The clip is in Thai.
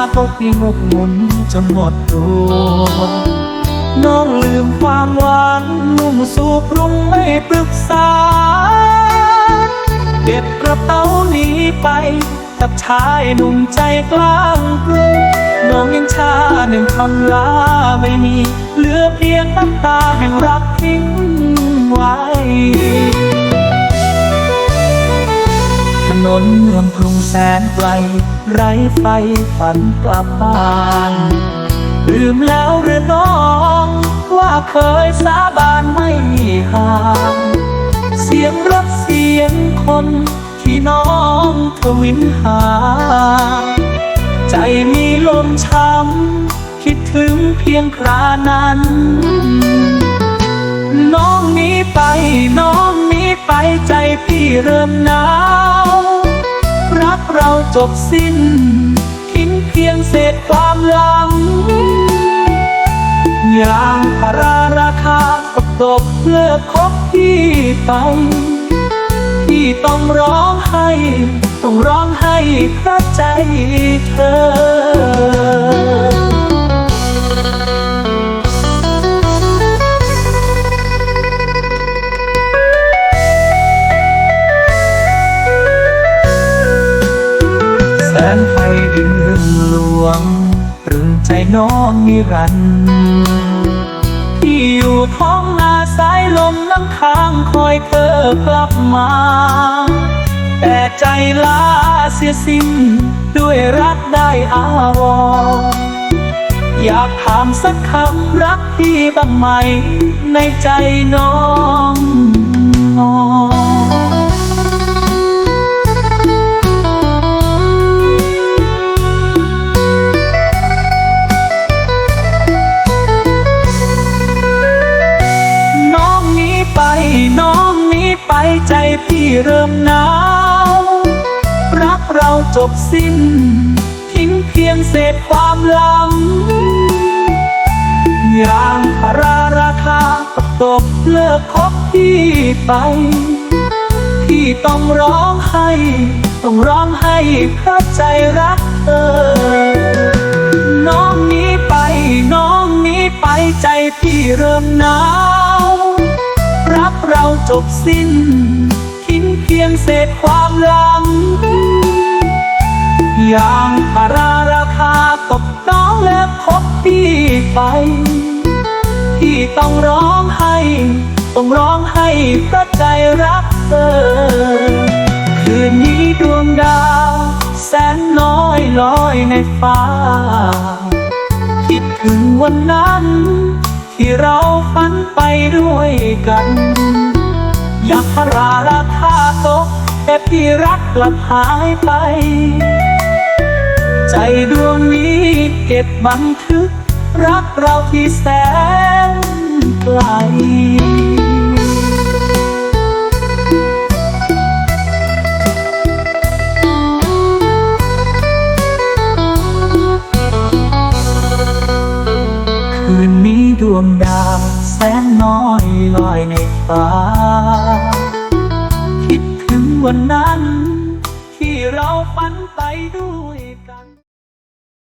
ที่หมกมุ่นจนหมดตัวน้องลืมความหวานนุ่มสูบรุงไม่ปรึกษา เก็บกระเป๋าหนีไป กับชายหนุ่มใจกลางกรุงน้องยังชาหนึ่งคำลาไม่มี เหลือเพียงน้ำตาแห่งรักทิ้งไว้ถนนเมืองกรุงแสนไกล ไร้ไฟฝันกลับบ้านลืมแล้วหรือน้อง ว่าเคยสาบานไม่ห่างเสียงรถเสียงคนที่น้องทวินหา ใจมีลมช้ำคิดถึงเพียงครานั้น น้องนี้ไปน้องนี้ไปใจพี่เริ่มหนาว กเราจบสิ้น ทิ้งเพียงเศษความหลังอย่างพาราราคาตกตกเลิกคบพี่ไปพี่ต้องร้องไห้ ต้องร้องไห้เพราะใจเธอ ใจน้องนิรันดร์ที่อยู่ท้องนาสายลมน้ำค้างคอยเธอกลับมา แต่ใจล้าเสียสิ้นด้วยรักได้อาวรอยากถามสักคำรักพี่บ้างไหมในใจน้อง ใจพี่เริ่มหนาว รักเราจบสิ้น ทิ้งเพียงเศษความหลังอย่างพาราราคาตกเลิกคบพี่ไป พี่ต้องร้องไห้ ต้องร้องไห้เพราะใจรักเธอ น้องนี้ไป น้องนี้ไปใจพี่เริ่มหนาว จบสิ้น ทิ้งเพียงเศษความหลัง อย่างพาราราคาตกน้องและพบพี่ไปพี่ต้องร้องไห้ ต้องร้องไห้เพราะใจรักเธอ คืนนี้ดวงดาว แสนน้อยลอยในฟ้า คิดถึงวันนั้นที่เราฝันไปด้วยกัน ราราคาตกแต่พี่รักกลับหายไป ใจดวงนี้เก็บบันทึก รักเราที่แสนไกลคืนนี้ดวงดาวแสนน้อยลอยในฟ้า วันนั้น ที่เราฝันไปด้วย